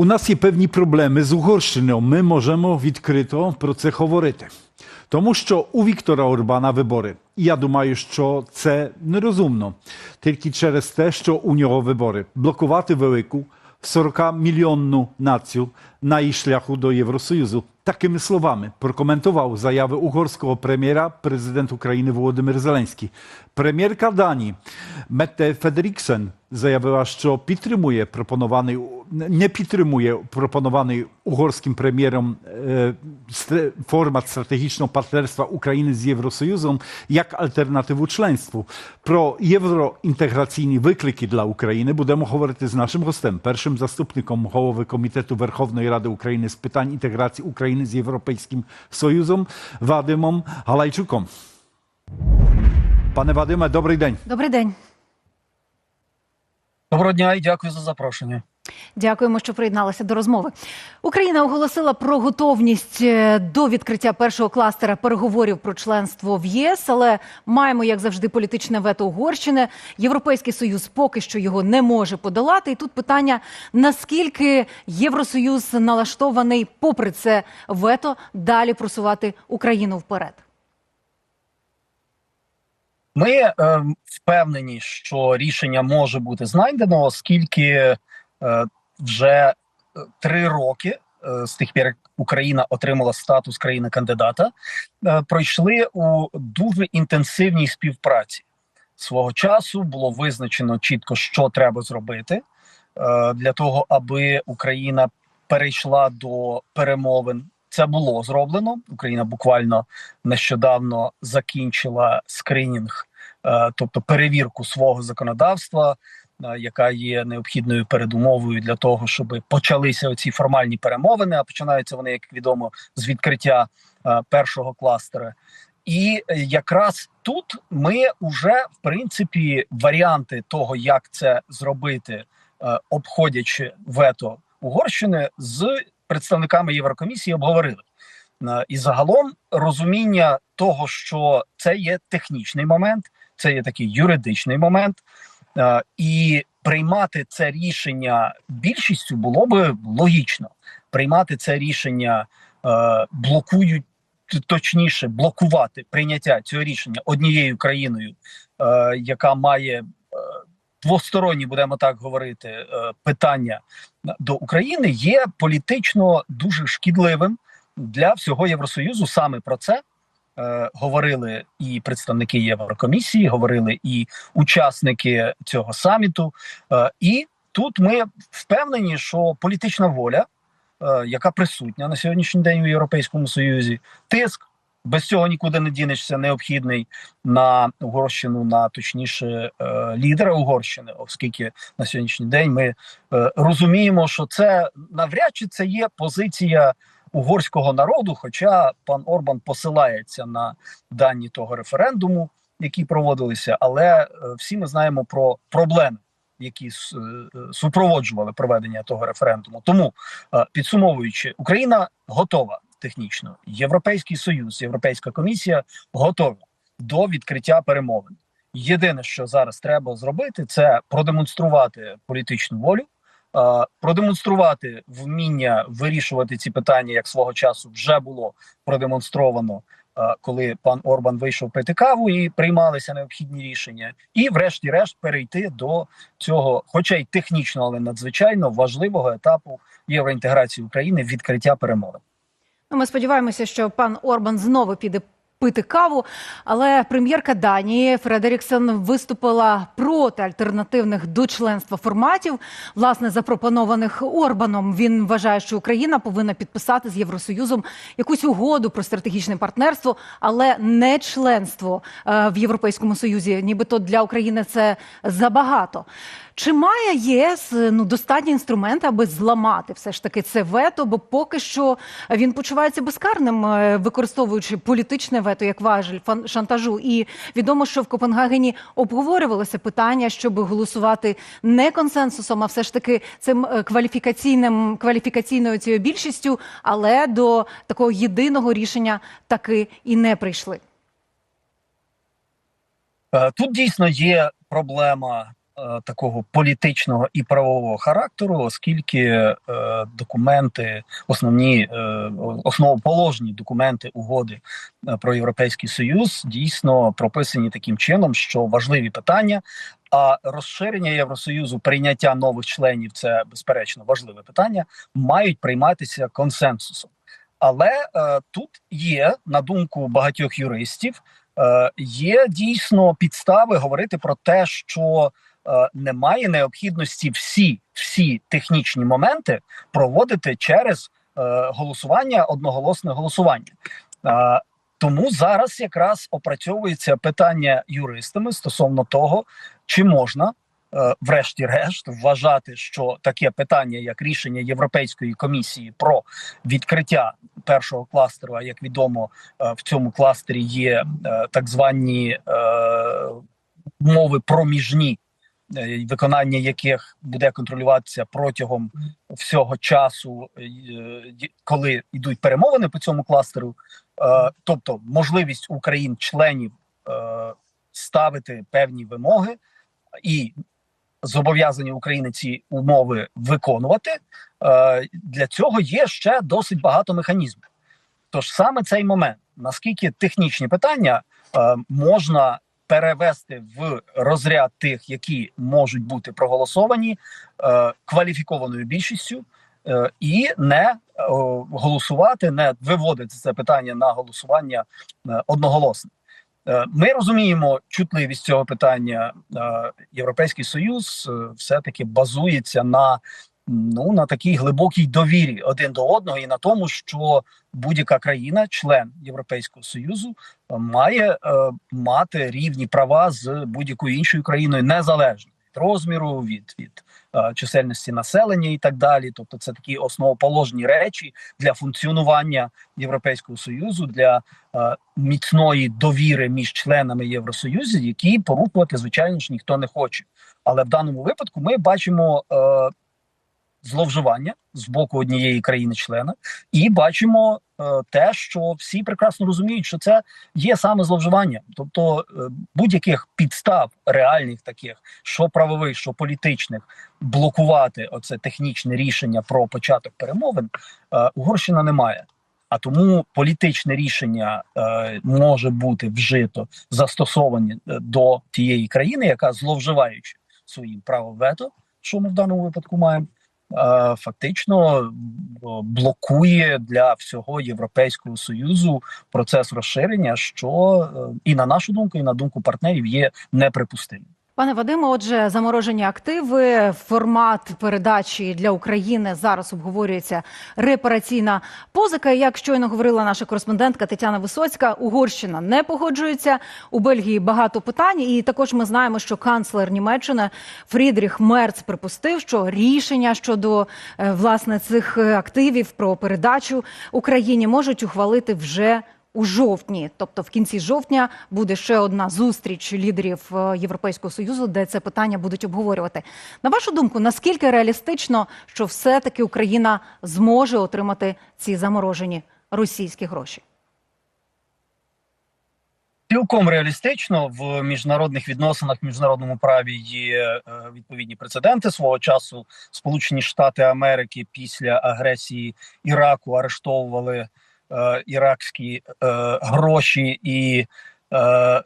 У нас є певні проблеми з Угорщиною. Ми можемо відкрито про це говорити. Тому що у Віктора Орбана вибори. І Я думаю, що це нерозумно тільки через те, що у нього вибори. Блокувати велику 40-мільйонну націю на її шляху до Євросоюзу. Такими словами прокоментував заяви угорського прем'єра президент України Володимир Зеленський. Прем'єрка Данії Метте Федеріксен заявила, що підтримує пропонований не підтримує пропонований угорським прем'єром е, стре- формат стратегічного партнерства України з Євросоюзом як альтернативу членству. Про євроінтеграційні виклики для України будемо говорити з нашим гостем, першим заступником голови комітету Верховної Ради України з питань інтеграції України з Європейським Союзом Вадимом Галайчуком. Пане Вадиме, добрий день. Добрий день. Доброго дня і дякую за запрошення. Дякуємо, що приєдналися до розмови. Україна оголосила про готовність е, до відкриття першого кластера переговорів про членство в ЄС, але маємо, як завжди, політичне вето Угорщини. Європейський союз поки що його не може подолати. І тут питання: наскільки Євросоюз налаштований, попри це вето, далі просувати Україну вперед. Ми е, впевнені, що рішення може бути знайдено, оскільки вже е, три роки е, з тих пір, як Україна отримала статус країни-кандидата, е, пройшли у дуже інтенсивній співпраці. Свого часу було визначено чітко, що треба зробити е, для того, аби Україна перейшла до перемовин. Це було зроблено. Україна буквально нещодавно закінчила скринінг, е, тобто перевірку свого законодавства, е, яка є необхідною передумовою для того, щоб почалися оці формальні перемовини. А починаються вони, як відомо, з відкриття е, першого кластера. І е, якраз тут ми вже в принципі варіанти того, як це зробити, е, обходячи вето Угорщини з представниками Єврокомісії обговорили. Е, І загалом розуміння того, що це є технічний момент, це є такий юридичний момент, е, і приймати це рішення більшістю було би логічно. Приймати це рішення е, блокують точніше блокувати прийняття цього рішення однією країною, е, яка має е, двосторонні, будемо так говорити, е, питання до України, є політично дуже шкідливим для всього Євросоюзу. Саме про це е, говорили і представники Єврокомісії, говорили і учасники цього саміту. Е, і тут ми впевнені, що політична воля, е, яка присутня на сьогоднішній день у Європейському Союзі, тиск. Без цього нікуди не дінешся, необхідний на Угорщину, на точніше лідера Угорщини, оскільки на сьогоднішній день ми розуміємо, що це навряд чи це є позиція угорського народу. Хоча пан Орбан посилається на дані того референдуму, які проводилися, але е, всі ми знаємо про проблеми, які е, супроводжували проведення того референдуму. Тому е, підсумовуючи, Україна готова технічно. Європейський союз, Європейська комісія готова до відкриття перемовин. Єдине, що зараз треба зробити, це продемонструвати політичну волю, е, продемонструвати вміння вирішувати ці питання, як свого часу вже було продемонстровано, е, коли пан Орбан вийшов пити каву і приймалися необхідні рішення, і, врешті-решт, перейти до цього, хоча й технічно, але надзвичайно важливого етапу євроінтеграції України відкриття перемовин. Ну, Ми сподіваємося, що пан Орбан знову піде пити каву. Але прем'єрка Данії Фредеріксен виступила проти альтернативних до членства форматів, власне, запропонованих Орбаном. Він вважає, що Україна повинна підписати з Євросоюзом якусь угоду про стратегічне партнерство, але не членство е, в Європейському Союзі. Нібито для України це забагато. Чи має ЄС ну достатні інструменти, аби зламати все ж таки це вето? Бо поки що він почувається безкарним, е, використовуючи політичне вето як важель шантажу. І відомо, що в Копенгагені обговорювалося питання, щоб голосувати не консенсусом, а все ж таки цим е, кваліфікаційним кваліфікаційною цією більшістю, але до такого єдиного рішення таки і не прийшли. Е, Тут дійсно є проблема е, такого політичного і правового характеру, оскільки е, документи, основні е, основоположні документи угоди е, про європейський союз дійсно прописані таким чином, що важливі питання. А розширення Євросоюзу, прийняття нових членів це безперечно важливе питання, мають прийматися консенсусом. Але е, тут є, на думку багатьох юристів, е, є дійсно підстави говорити про те, що е, немає необхідності всі, всі технічні моменти проводити через е, голосування, одноголосне голосування. Е, тому зараз якраз опрацьовується питання юристами стосовно того, чи можна. е, Врешті-решт, вважати, що таке питання, як рішення Європейської комісії про відкриття першого кластеру, а як відомо, е, в цьому кластері є е, так звані е, мови проміжні, е, виконання яких буде контролюватися протягом всього часу, е, коли йдуть перемовини по цьому кластеру, Е, тобто можливість Україн-членів е, ставити певні вимоги і зобов'язані України ці умови виконувати. Е, Для цього є ще досить багато механізмів. Тож саме цей момент, наскільки технічні питання е, можна перевести в розряд тих, які можуть бути проголосовані е, кваліфікованою більшістю, е, і не е, голосувати, не виводити це питання на голосування е, одноголосне. Ми розуміємо чутливість цього питання. Е, Європейський союз е, все-таки базується на ну на такій глибокій довірі один до одного, і на тому, що будь-яка країна, член Європейського союзу, е, має е, мати рівні права з будь-якою іншою країною незалежно від розміру, від, від е, чисельності населення і так далі. Тобто, це такі основоположні речі для функціонування Європейського союзу для е, міцної довіри між членами Євросоюзу, які порушувати, звичайно ж, ніхто не хоче. Але в даному випадку ми бачимо е, зловживання з боку однієї країни-члена, і бачимо е, те, що всі прекрасно розуміють, що це є саме зловживання, тобто е, будь-яких підстав реальних таких, що правових, що політичних, блокувати оце технічне рішення про початок перемовин, е, Угорщина не має. А тому політичне рішення е, може бути вжито застосовані е, до тієї країни, яка зловживаючи своїм правом вето, що ми в даному випадку маємо, фактично е, блокує для всього Європейського союзу процес розширення, що е, і на нашу думку, і на думку партнерів є неприпустимим. Пане Вадиме, отже, заморожені активи, формат передачі для України зараз обговорюється репараційна позика. Як щойно говорила наша кореспондентка Тетяна Висоцька, Угорщина не погоджується. У Бельгії багато питань, і також ми знаємо, що канцлер Німеччини Фрідріх Мерц припустив, що рішення щодо е, власне цих активів про передачу Україні можуть ухвалити вже у жовтні, тобто в кінці жовтня, буде ще одна зустріч лідерів е, Європейського союзу, де це питання будуть обговорювати. На вашу думку, наскільки реалістично, що все-таки Україна зможе отримати ці заморожені російські гроші? Цілком реалістично в міжнародних відносинах, в міжнародному праві є е, відповідні прецеденти свого часу. Сполучені Штати Америки після агресії Іраку арештовували е, іракські е, гроші, і е,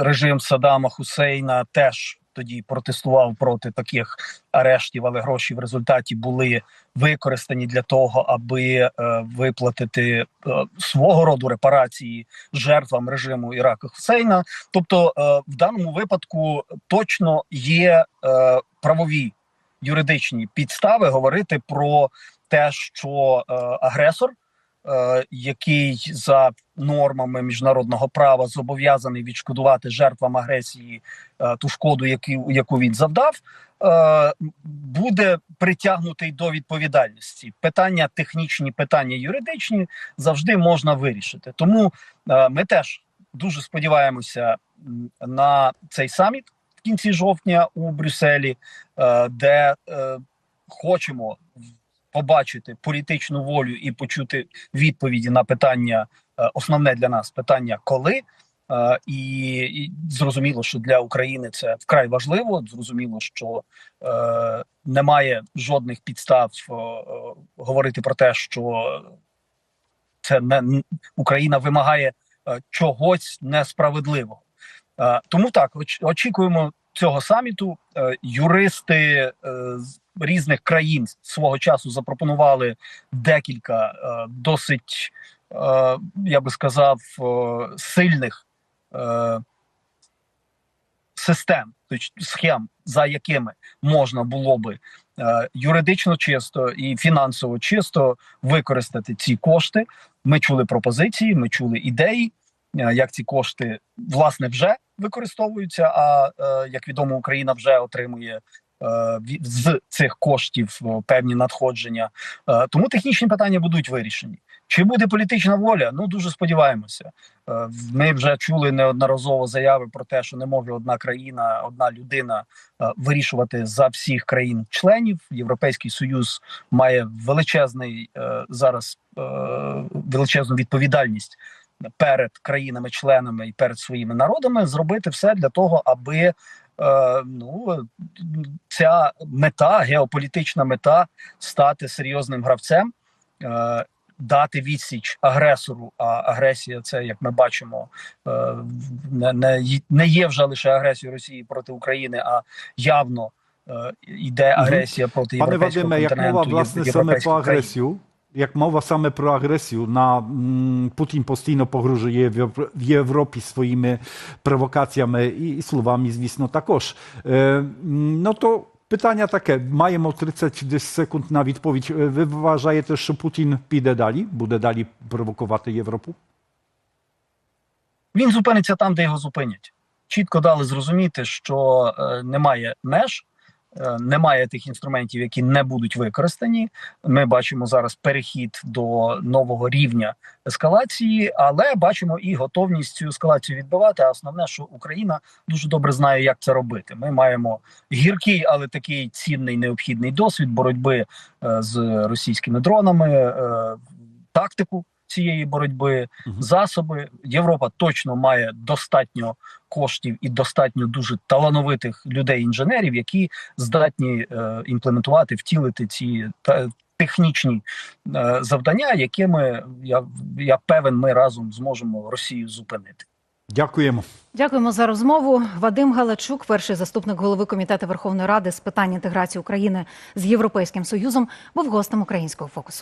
режим Саддама Хусейна теж тоді протестував проти таких арештів, але гроші в результаті були використані для того, аби е, виплатити е, свого роду репарації жертвам режиму Ірака Хусейна. Тобто, е, в даному випадку точно є е, правові юридичні підстави говорити про те, що е, агресор, який за нормами міжнародного права зобов'язаний відшкодувати жертвам агресії е, ту шкоду, яку, він завдав. е, Буде притягнутий до відповідальності. Питання технічні, питання юридичні завжди можна вирішити. Тому е, ми теж дуже сподіваємося на цей саміт в кінці жовтня у Брюсселі, е, де е, хочемо побачити політичну волю і почути відповіді на питання. е, Основне для нас питання, коли Е, і, зрозуміло, що для України це вкрай важливо. Зрозуміло, що е, немає жодних підстав говорити про те, що це не Україна вимагає чогось несправедливого. Тому так оч- очікуємо цього саміту. Юристи різних країн свого часу запропонували декілька е, досить, е, я би сказав, е, сильних е, систем, схем, за якими можна було би е, юридично чисто і фінансово чисто використати ці кошти. Ми чули пропозиції, ми чули ідеї, е, як ці кошти власне вже використовуються. А е, як відомо, Україна вже отримує. Е, З цих коштів певні надходження, Е, тому технічні питання будуть вирішені. Чи буде політична воля? Ну дуже сподіваємося. Е, Ми вже чули неодноразово заяви про те, що не може одна країна, одна людина вирішувати за всіх країн-членів. Європейський союз має величезний зараз величезну відповідальність перед країнами-членами і перед своїми народами зробити все для того, аби ну ця мета, геополітична мета стати серйозним гравцем. Е, Дати відсіч агресору, а агресія, це як ми бачимо, е, не, не, є вже лише агресією Росії проти України, а явно е, йде агресія проти Panie європейського Wadymie, jak континенту. mowa єв- własne same jak mowa same pro agresju, na mm, Putin постійно погрожує в Євро- в Європі своїми провокаціями і, словами, звісно, також. No to питання таке, маємо 30 десь секунд на відповідь. Е, Ви вважаєте, що Путін піде далі, буде далі провокувати Європу? Він зупиниться там, де його зупинять. Чітко дали зрозуміти, що е, немає меж, немає тих інструментів, які не будуть використані. Ми бачимо зараз перехід до нового рівня ескалації, але бачимо і готовність цю ескалацію відбивати. А основне, що Україна дуже добре знає, як це робити. Ми маємо гіркий, але такий цінний необхідний досвід боротьби е, з російськими дронами, е, тактику цієї боротьби, Мгм. засоби. Європа точно має достатньо коштів і достатньо дуже талановитих людей-інженерів, які здатні е, імплементувати, втілити ці та, технічні е, завдання, якими я, я певен, ми разом зможемо Росію зупинити. Дякуємо. Дякуємо за розмову. Вадим Галачук, перший заступник голови комітету Верховної Ради з питань інтеграції України з Європейським Союзом, був гостем українського фокусу.